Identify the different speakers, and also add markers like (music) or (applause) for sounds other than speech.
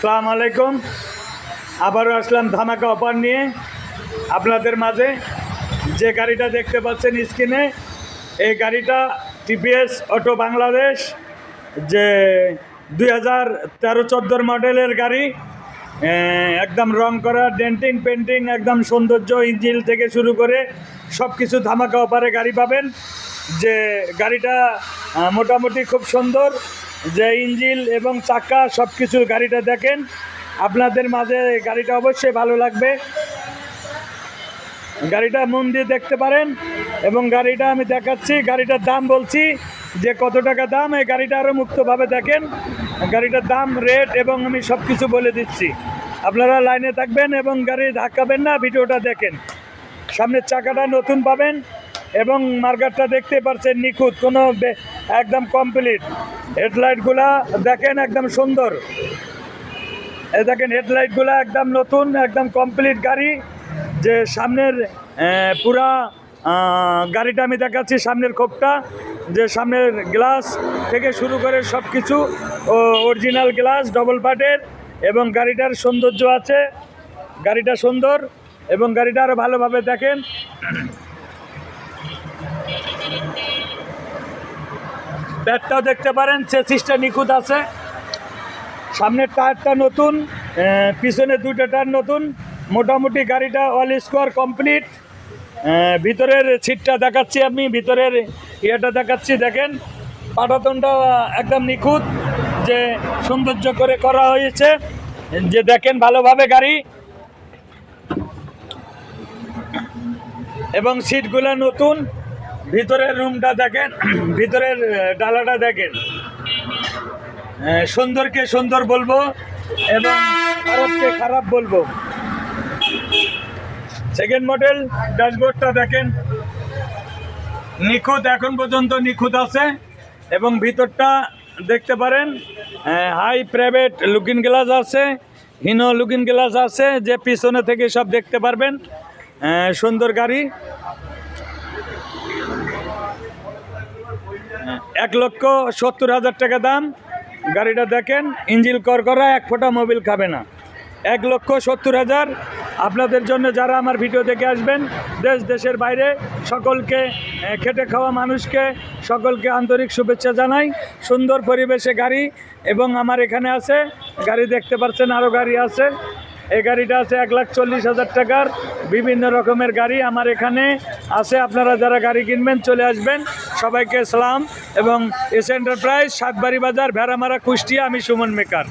Speaker 1: সালাম আলাইকুম আবারও আসলাম ধামাকা অফার নিয়ে। আপনাদের মাঝে যে গাড়িটা দেখতে পাচ্ছেন স্ক্রিনে, এই গাড়িটা টিপিএস অটো বাংলাদেশ, যে দুই হাজার তেরো চোদ্দোর মডেলের গাড়ি। একদম রং করা, ডেন্টিং, পেন্টিং, একদম সৌন্দর্য, ইঞ্জিল থেকে শুরু করে সব কিছু ধামাকা অফারে গাড়ি পাবেন। যে গাড়িটা মোটামুটি খুব সুন্দর। যে ইঞ্জিল এবং চাকা সব কিছু গাড়িটা দেখেন, আপনাদের মাঝে গাড়িটা অবশ্যই ভালো লাগবে। গাড়িটা মন দিয়ে দেখতে পারেন এবং গাড়িটা আমি দেখাচ্ছি, গাড়িটার দাম বলছি যে কত টাকা দাম, এই গাড়িটা আরও মুক্তভাবে দেখেন। গাড়িটার দাম, রেট এবং আমি সব কিছু বলে দিচ্ছি। আপনারা লাইনে থাকবেন এবং গাড়ি ধাক্কাবেন না, ভিডিওটা দেখেন। সামনের চাকাটা নতুন পাবেন এবং মার্কারটা দেখতে পারছেন নিখুঁত, কোনো একদম কমপ্লিট হেডলাইটগুলা দেখেন একদম সুন্দর। এই দেখেন হেডলাইটগুলো একদম নতুন, একদম কমপ্লিট গাড়ি। যে সামনের পুরা গাড়িটা আমি দেখাচ্ছি সামনের খোপটা। যে সামনের গ্লাস থেকে শুরু করে সব কিছু অরিজিনাল গ্লাস ডবল পার্টের এবং গাড়িটার সৌন্দর্য আছে। গাড়িটা সুন্দর এবং গাড়িটা আরও ভালোভাবে দেখেন। ব্যাটটাও দেখতে পারেন চেসিসটা নিখুঁত আছে। সামনের টায়ারটা নতুন পিছনে দুইটা টায়ার নতুন। মোটামুটি গাড়িটা অল স্কোয়ার কমপ্লিট ভিতরের সিটটা দেখাচ্ছি আমি, ভিতরের ইয়েটা দেখাচ্ছি, দেখেন। পাটাতনটা একদম নিখুঁত, যে সৌন্দর্য করে করা হয়েছে, যে দেখেন ভালোভাবে গাড়ি। এবং সিটগুলো নতুন। ভিতরের রুমটা দেখেন, (clears throat) ভিতরের ডালাটা দেখেন। সুন্দরকে সুন্দর বলব এবং খারাপকে খারাপ বলব। সেকেন্ড মডেল ড্যাশবোর্ডটা দেখেন। নিখুঁত, এখন পর্যন্ত নিখুঁত আছে। এবং ভিতরটা দেখতে পারেন হাই প্রাইভেট লুকিং গ্লাস আছে হিনো লুকিং গ্লাস আছে, যে পিছনে থেকে সব দেখতে পারবেন। সুন্দর গাড়ি। এক লক্ষ সত্তর হাজার টাকা দাম। গাড়িটা দেখেন ইঞ্জিল কর করা, এক ফোঁটা মোবিল খাবে না। এক লক্ষ সত্তর হাজার। আপনাদের জন্য যারা আমার ভিডিও দেখে আসবেন, দেশ, দেশের বাইরে, সকলকে খেটে খাওয়া মানুষকে, সকলকে আন্তরিক শুভেচ্ছা জানাই। সুন্দর পরিবেশে গাড়ি এবং আমার এখানে আছে, গাড়ি দেখতে পাচ্ছেন আরও গাড়ি আছে। এই গাড়িটা আছে এক লাখ চল্লিশ হাজার টাকার। বিভিন্ন রকমের গাড়ি আমার এখানে আছে। আপনারা যারা গাড়ি কিনবেন, চলে আসবেন। সবাইকে সালাম। এবং এস এন্টারপ্রাইজ সাতবাড়ি বাজার ভেড়ামারা কুষ্টিয়া আমি সুমন মেকার।